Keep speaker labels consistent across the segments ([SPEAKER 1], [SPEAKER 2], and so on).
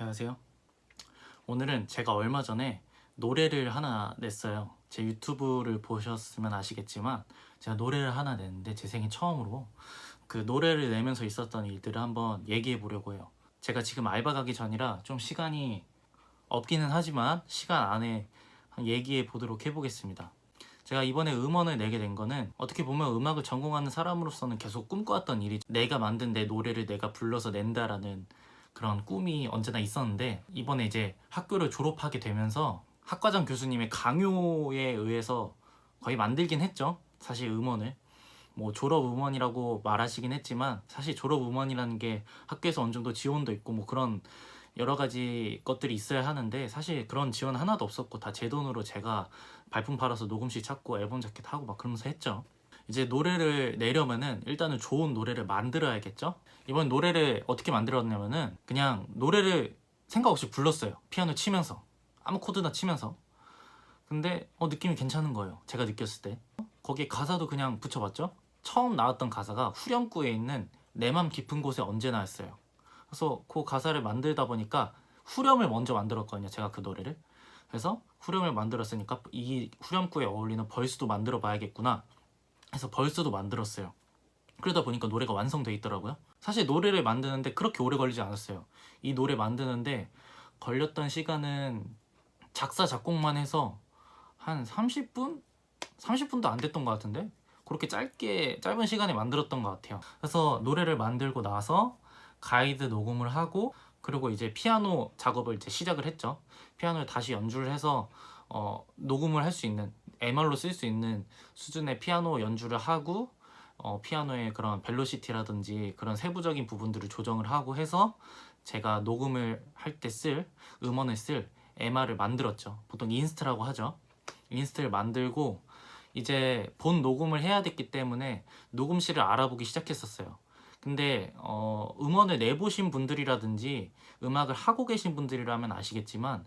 [SPEAKER 1] 안녕하세요. 오늘은 제가 얼마 전에 노래를 하나 냈어요. 제 유튜브를 보셨으면 아시겠지만 제가 노래를 하나 냈는데 제 생애 처음으로 그 노래를 내면서 있었던 일들을 한번 얘기해 보려고 해요. 제가 지금 알바 가기 전이라 좀 시간이 없기는 하지만 시간 안에 한 얘기해 보도록 해보겠습니다. 제가 이번에 음원을 내게 된 거는 어떻게 보면 음악을 전공하는 사람으로서는 계속 꿈꿔왔던 일이 내가 만든 내 노래를 내가 불러서 낸다라는 그런 꿈이 언제나 있었는데 이번에 이제 학교를 졸업하게 되면서 학과장 교수님의 강요에 의해서 거의 만들긴 했죠. 사실 음원을 뭐 졸업 음원이라고 말하시긴 했지만 사실 졸업 음원이라는 게 학교에서 어느 정도 지원도 있고 뭐 그런 여러 가지 것들이 있어야 하는데 사실 그런 지원 하나도 없었고 다 제 돈으로 제가 발품 팔아서 녹음실 찾고 앨범 자켓 하고 막 그러면서 했죠. 이제 노래를 내려면은 일단은 좋은 노래를 만들어야겠죠. 이번 노래를 어떻게 만들었냐면은 그냥 노래를 생각 없이 불렀어요. 피아노 치면서 아무 코드나 치면서. 근데 어 느낌이 괜찮은 거예요. 제가 느꼈을 때. 거기에 가사도 그냥 붙여봤죠. 처음 나왔던 가사가 후렴구에 있는 내 맘 깊은 곳에 언제나였어요. 그래서 그 가사를 만들다 보니까 후렴을 먼저 만들었거든요. 제가 그 노래를. 그래서 후렴을 만들었으니까 이 후렴구에 어울리는 벌스도 만들어 봐야겠구나. 해서 벌스도 만들었어요. 그러다 보니까 노래가 완성돼 있더라고요. 사실 노래를 만드는데 그렇게 오래 걸리지 않았어요. 이 노래 만드는데 걸렸던 시간은 작사 작곡만 해서 한 30분? 30분도 안 됐던 것 같은데 그렇게 짧게 짧은 시간에 만들었던 것 같아요. 그래서 노래를 만들고 나서 가이드 녹음을 하고 그리고 이제 피아노 작업을 이제 시작을 했죠. 피아노를 다시 연주를 해서 어, 녹음을 할 수 있는 MR로 쓸 수 있는 수준의 피아노 연주를 하고 어, 피아노의 그런 벨로시티라든지 그런 세부적인 부분들을 조정을 하고 해서 제가 녹음을 할 때 쓸 음원을 쓸 MR을 만들었죠. 보통 인스트라고 하죠. 인스트를 만들고 이제 본 녹음을 해야 됐기 때문에 녹음실을 알아보기 시작했었어요. 근데 어, 음원을 내보신 분들이라든지 음악을 하고 계신 분들이라면 아시겠지만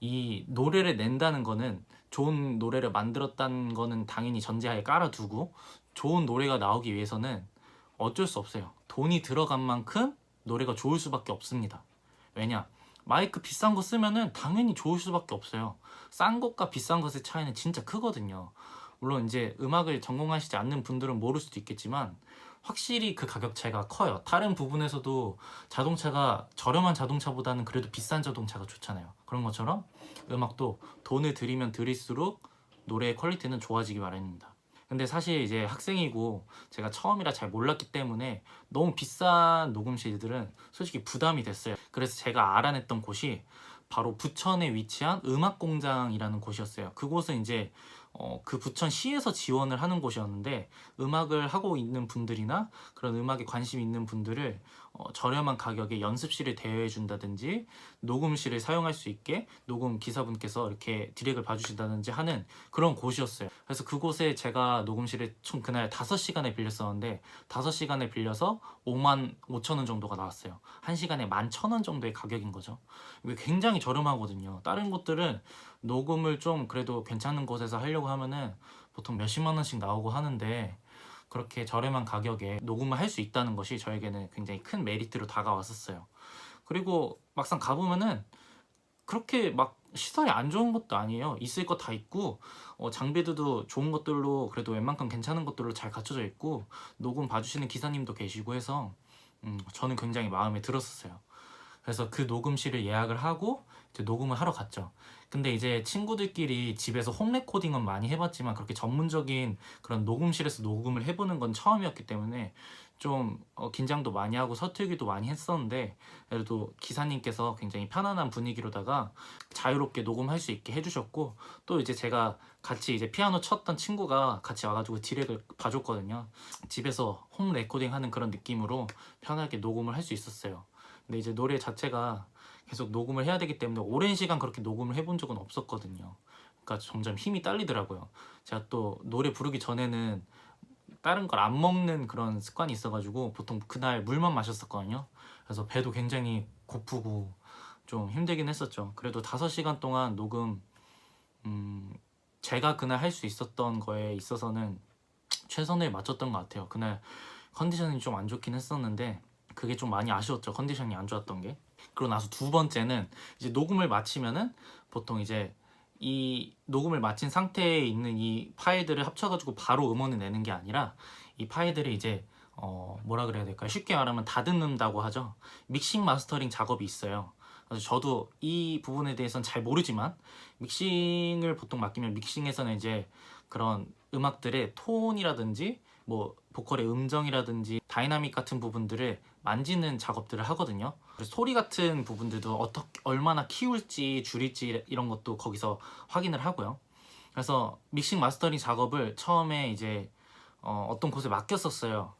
[SPEAKER 1] 이 노래를 낸다는 거는 좋은 노래를 만들었다는 거는 당연히 전제하에 깔아두고 좋은 노래가 나오기 위해서는 어쩔 수 없어요. 돈이 들어간 만큼 노래가 좋을 수밖에 없습니다. 왜냐? 마이크 비싼 거 쓰면은 당연히 좋을 수밖에 없어요. 싼 것과 비싼 것의 차이는 진짜 크거든요. 물론 이제 음악을 전공하시지 않는 분들은 모를 수도 있겠지만 확실히 그 가격 차이가 커요. 다른 부분에서도 자동차가 저렴한 자동차보다는 그래도 비싼 자동차가 좋잖아요. 그런 것처럼 음악도 돈을 들이면 들일수록 노래의 퀄리티는 좋아지기 마련입니다. 근데 사실 이제 학생이고 제가 처음이라 잘 몰랐기 때문에 너무 비싼 녹음실들은 솔직히 부담이 됐어요. 그래서 제가 알아냈던 곳이 바로 부천에 위치한 음악 공장이라는 곳이었어요. 그곳은 이제 어, 그 부천시에서 지원을 하는 곳이었는데 음악을 하고 있는 분들이나 그런 음악에 관심 있는 분들을 어, 저렴한 가격에 연습실을 대여해 준다든지 녹음실을 사용할 수 있게 녹음 기사분께서 이렇게 디렉을 봐주신다든지 하는 그런 곳이었어요. 그래서 그곳에 제가 녹음실을 총 그날 5시간에 빌렸었는데 5시간에 빌려서 5만 5천 원 정도가 나왔어요. 1시간에 1만 1천 원 정도의 가격인 거죠. 이게 굉장히 저렴하거든요. 다른 곳들은 녹음을 좀 그래도 괜찮은 곳에서 하려고 하면은 보통 몇십만 원씩 나오고 하는데 그렇게 저렴한 가격에 녹음을 할 수 있다는 것이 저에게는 굉장히 큰 메리트로 다가왔었어요. 그리고 막상 가보면은 그렇게 막 시설이 안 좋은 것도 아니에요. 있을 거 다 있고 어, 장비들도 좋은 것들로 그래도 웬만큼 괜찮은 것들로 잘 갖춰져 있고 녹음 봐주시는 기사님도 계시고 해서 음, 저는 굉장히 마음에 들었었어요. 그래서 그 녹음실을 예약을 하고 이제 녹음을 하러 갔죠. 근데 이제 친구들끼리 집에서 홈 레코딩은 많이 해봤지만 그렇게 전문적인 그런 녹음실에서 녹음을 해보는 건 처음이었기 때문에 좀 어, 긴장도 많이 하고 서툴기도 많이 했었는데 그래도 기사님께서 굉장히 편안한 분위기로다가 자유롭게 녹음할 수 있게 해주셨고 또 이제 제가 같이 이제 피아노 쳤던 친구가 같이 와가지고 디렉을 봐줬거든요. 집에서 홈 레코딩 하는 그런 느낌으로 편하게 녹음을 할 수 있었어요. 근데 이제 노래 자체가 계속 녹음을 해야 되기 때문에 오랜 시간 그렇게 녹음을 해본 적은 없었거든요. 그러니까 점점 힘이 딸리더라고요. 제가 또 노래 부르기 전에는 다른 걸 안 먹는 그런 습관이 있어가지고 보통 그날 물만 마셨었거든요. 그래서 배도 굉장히 고프고 좀 힘들긴 했었죠. 그래도 5시간 동안 녹음, 음, 제가 그날 할 수 있었던 거에 있어서는 최선을 맞췄던 것 같아요. 그날 컨디션이 좀 안 좋긴 했었는데 그게 좀 많이 아쉬웠죠. 컨디션이 안 좋았던 게. 그리고 나서 두 번째는 이제 녹음을 마치면은 보통 이제 이 녹음을 마친 상태에 있는 이 파일들을 합쳐가지고 바로 음원을 내는 게 아니라 이 파일들을 이제 어 뭐라 그래야 될까요? 쉽게 말하면 다듬는다고 하죠. 믹싱 마스터링 작업이 있어요. 그래서 저도 이 부분에 대해서는 잘 모르지만 믹싱을 보통 맡기면 믹싱에서는 이제 그런 음악들의 톤이라든지 뭐 보컬의 음정이라든지 다이나믹 같은 부분들을 만지는 작업들을 하거든요. 그래서 소리 같은 부분들도 어떻게 얼마나 키울지 줄일지 이런 것도 거기서 확인을 하고요. 그래서 믹싱 마스터링 작업을 처음에 이제 어, 어떤 곳에 맡겼었어요.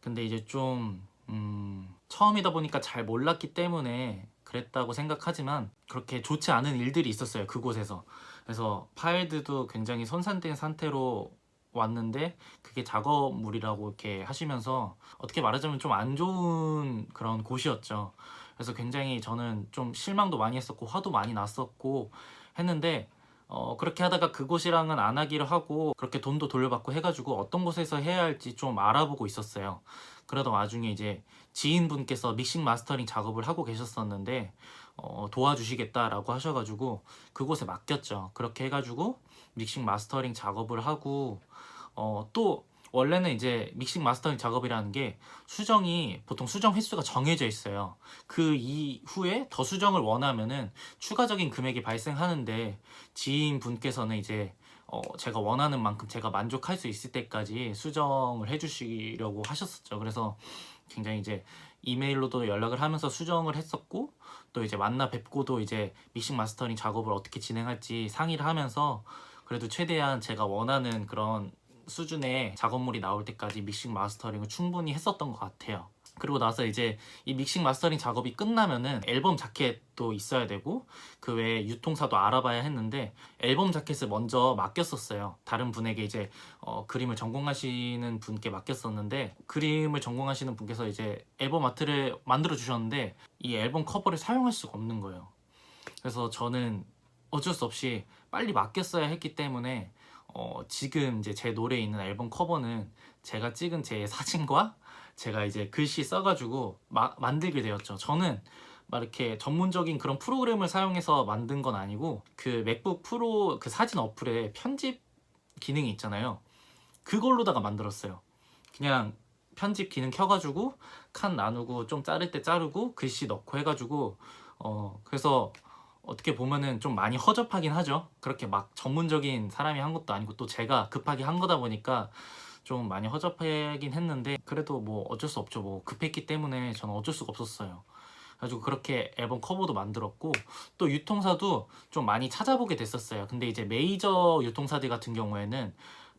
[SPEAKER 1] 근데 이제 좀 음, 처음이다 보니까 잘 몰랐기 때문에 그랬다고 생각하지만 그렇게 좋지 않은 일들이 있었어요 그곳에서 그래서 파일들도 굉장히 손산된 상태로 왔는데 그게 작업물이라고 이렇게 하시면서 어떻게 말하자면 좀 안 좋은 그런 곳이었죠 그래서 굉장히 저는 좀 실망도 많이 했었고 화도 많이 났었고 했는데 어, 그렇게 하다가 그곳이랑은 안 하기로 하고 그렇게 돈도 돌려받고 해가지고 어떤 곳에서 해야 할지 좀 알아보고 있었어요. 그러던 와중에 이제 지인분께서 믹싱 마스터링 작업을 하고 계셨었는데 어, 도와주시겠다라고 하셔가지고 그곳에 맡겼죠. 그렇게 해가지고 믹싱 마스터링 작업을 하고 어, 또 원래는 이제 믹싱 마스터링 작업이라는 게 수정이 보통 수정 횟수가 정해져 있어요. 그 이후에 더 수정을 원하면은 추가적인 금액이 발생하는데 지인 분께서는 이제 어, 제가 원하는 만큼 제가 만족할 수 있을 때까지 수정을 해주시려고 하셨었죠. 그래서 굉장히 이제 이메일로도 연락을 하면서 수정을 했었고 또 이제 만나 뵙고도 이제 믹싱 마스터링 작업을 어떻게 진행할지 상의를 하면서 그래도 최대한 제가 원하는 그런 수준의 작업물이 나올 때까지 믹싱 마스터링을 충분히 했었던 것 같아요. 그리고 나서 이제 이 믹싱 마스터링 작업이 끝나면은 앨범 자켓도 있어야 되고 그 외에 유통사도 알아봐야 했는데 앨범 자켓을 먼저 맡겼었어요. 다른 분에게 이제 어, 그림을 전공하시는 분께 맡겼었는데 그림을 전공하시는 분께서 이제 앨범 아트를 만들어 주셨는데 이 앨범 커버를 사용할 수가 없는 거예요. 그래서 저는 어쩔 수 없이 빨리 맡겼어야 했기 때문에 어, 지금 이제 제 노래에 있는 앨범 커버는 제가 찍은 제 사진과 제가 이제 글씨 써가지고 마, 만들게 되었죠. 저는 막 이렇게 전문적인 그런 프로그램을 사용해서 만든 건 아니고 그 맥북 프로 그 사진 어플에 편집 기능이 있잖아요. 그걸로다가 만들었어요. 그냥 편집 기능 켜가지고 칸 나누고 좀 자를 때 자르고 글씨 넣고 해가지고 어 그래서 어떻게 보면은 좀 많이 허접하긴 하죠. 그렇게 막 전문적인 사람이 한 것도 아니고 또 제가 급하게 한 거다 보니까 좀 많이 허접하긴 했는데 그래도 뭐 어쩔 수 없죠. 뭐 급했기 때문에 저는 어쩔 수가 없었어요. 가지고 그렇게 앨범 커버도 만들었고 또 유통사도 좀 많이 찾아보게 됐었어요. 근데 이제 메이저 유통사들 같은 경우에는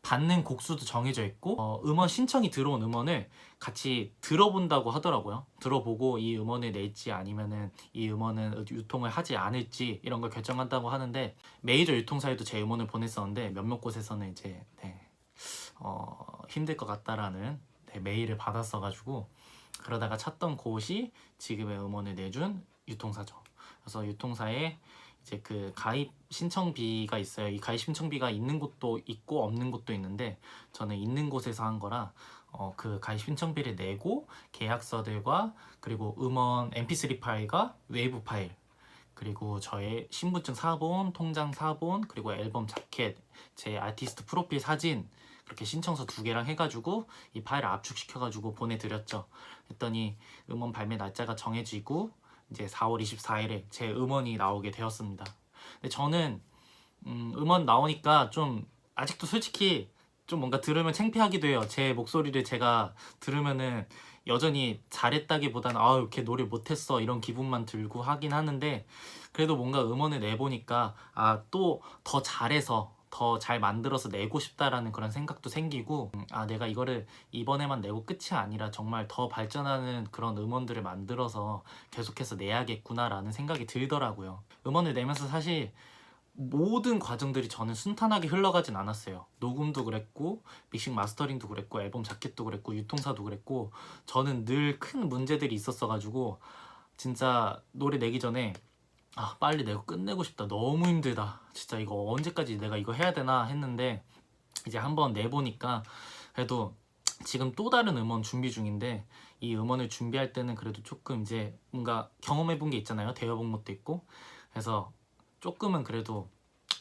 [SPEAKER 1] 받는 곡수도 정해져 있고 어, 음원 신청이 들어온 음원을 같이 들어본다고 하더라고요. 들어보고 이 음원을 낼지 아니면은 이 음원은 유통을 하지 않을지 이런 걸 결정한다고 하는데 메이저 유통사에도 제 음원을 보냈었는데 몇몇 곳에서는 이제 네, 어, 힘들 것 같다라는 네, 메일을 받았어가지고 그러다가 찾던 곳이 지금의 음원을 내준 유통사죠. 그래서 유통사에 이제 그 가입 신청비가 있어요. 이 가입 신청비가 있는 곳도 있고 없는 곳도 있는데 저는 있는 곳에서 한 거라 어, 그 가입 신청비를 내고 계약서들과 그리고 음원 mp3 파일과 웨이브 파일 그리고 저의 신분증 사본, 통장 사본, 그리고 앨범 자켓, 제 아티스트 프로필 사진 그렇게 신청서 두 개랑 해가지고 이 파일을 압축시켜가지고 보내드렸죠. 했더니 음원 발매 날짜가 정해지고 이제 4월 24일에 제 음원이 나오게 되었습니다. 근데 저는 음, 음원 나오니까 좀 아직도 솔직히 좀 뭔가 들으면 창피하기도 해요. 제 목소리를 제가 들으면은 여전히 잘했다기보다는 아 이렇게 노래 못했어 이런 기분만 들고 하긴 하는데 그래도 뭔가 음원을 내보니까 아 또 더 잘해서 더 잘 만들어서 내고 싶다라는 그런 생각도 생기고 음, 아 내가 이거를 이번에만 내고 끝이 아니라 정말 더 발전하는 그런 음원들을 만들어서 계속해서 내야겠구나라는 생각이 들더라고요. 음원을 내면서 사실 모든 과정들이 저는 순탄하게 흘러가진 않았어요. 녹음도 그랬고, 믹싱 마스터링도 그랬고, 앨범 자켓도 그랬고, 유통사도 그랬고, 저는 늘 큰 문제들이 있었어가지고, 진짜 노래 내기 전에, 아, 빨리 내고 끝내고 싶다. 너무 힘들다. 진짜 이거 언제까지 내가 이거 해야 되나 했는데, 이제 한번 내보니까, 그래도 지금 또 다른 음원 준비 중인데 이 음원을 준비할 때는 그래도 조금 이제 뭔가 경험해 본 게 있잖아요. 대여 본 것도 있고. 그래서 조금은 그래도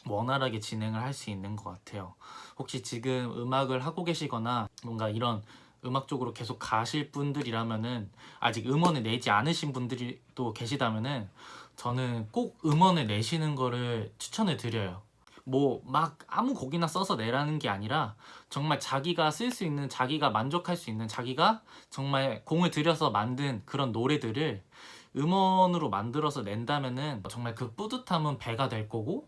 [SPEAKER 1] 원활하게 진행을 할 수 있는 것 같아요. 혹시 지금 음악을 하고 계시거나 뭔가 이런 음악 쪽으로 계속 가실 분들이라면은 아직 음원을 내지 않으신 분들이 또 계시다면은 저는 꼭 음원을 내시는 거를 추천을 드려요. 뭐 막 아무 곡이나 써서 내라는 게 아니라 정말 자기가 쓸 수 있는 자기가 만족할 수 있는 자기가 정말 공을 들여서 만든 그런 노래들을 음원으로 만들어서 낸다면은 정말 그 뿌듯함은 배가 될 거고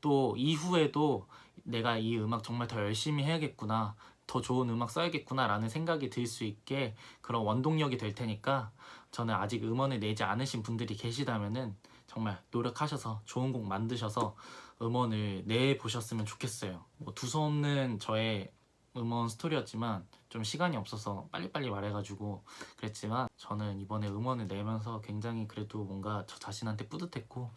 [SPEAKER 1] 또 이후에도 내가 이 음악 정말 더 열심히 해야겠구나 더 좋은 음악 써야겠구나 라는 생각이 들 수 있게 그런 원동력이 될 테니까 저는 아직 음원을 내지 않으신 분들이 계시다면은 정말 노력하셔서 좋은 곡 만드셔서 음원을 내 보셨으면 좋겠어요. 뭐 두서없는 저의 음원 스토리였지만 좀 시간이 없어서 빨리빨리 말해가지고 그랬지만 저는 이번에 음원을 내면서 굉장히 그래도 뭔가 저 자신한테 뿌듯했고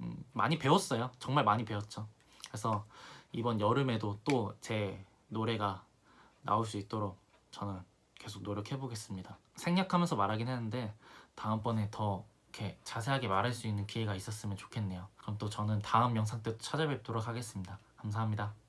[SPEAKER 1] 음, 많이 배웠어요. 정말 많이 배웠죠. 그래서 이번 여름에도 또 제 노래가 나올 수 있도록 저는 계속 노력해 보겠습니다. 생략하면서 말하긴 했는데 다음번에 더 이렇게 자세하게 말할 수 있는 기회가 있었으면 좋겠네요. 그럼 또 저는 다음 영상 때또 찾아뵙도록 하겠습니다. 감사합니다.